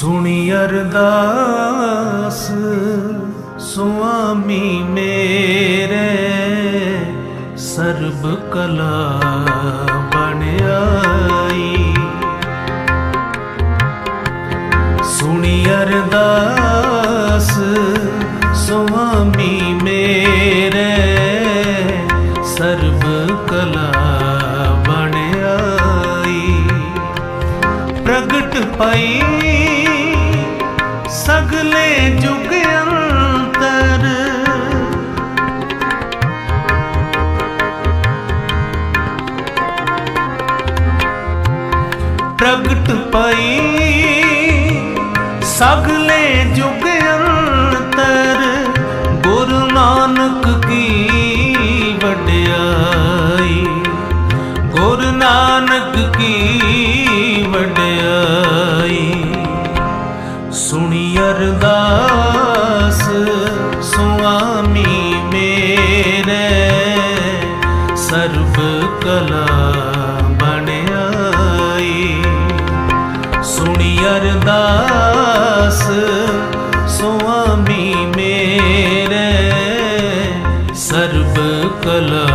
ਸੁਣੀ ਅਰਦਾਸ ਸੁਆਮੀ ਮੇਰੇ ਸਰਬ ਕਲਾ ਬਣ ਆਈ। ਸੁਣੀ ਅਰਦਾਸ ਸੁਆਮੀ ਮੇਰੇ ਸਰਬ ਕਲਾ ਪਈ। ਸਗਲੇ ਜੁਗ ਅੰਤਰ। ਪ੍ਰਗਟ ਪਈ। ਸਗਲੇ ਜੁਗ ਅੰਤਰ। ਗੁਰੂ ਨਾਨਕ ਕੀ ਅਰਦਾਸ ਸੁਆਮੀ ਮੇਰੇ ਸਰਬ ਕਲਾ ਬਣ ਆਈ ਸੁਣੀ ਅਰਦਾਸ ਸੁਆਮੀ ਮੇਰੇ ਸਰਬ ਕਲਾ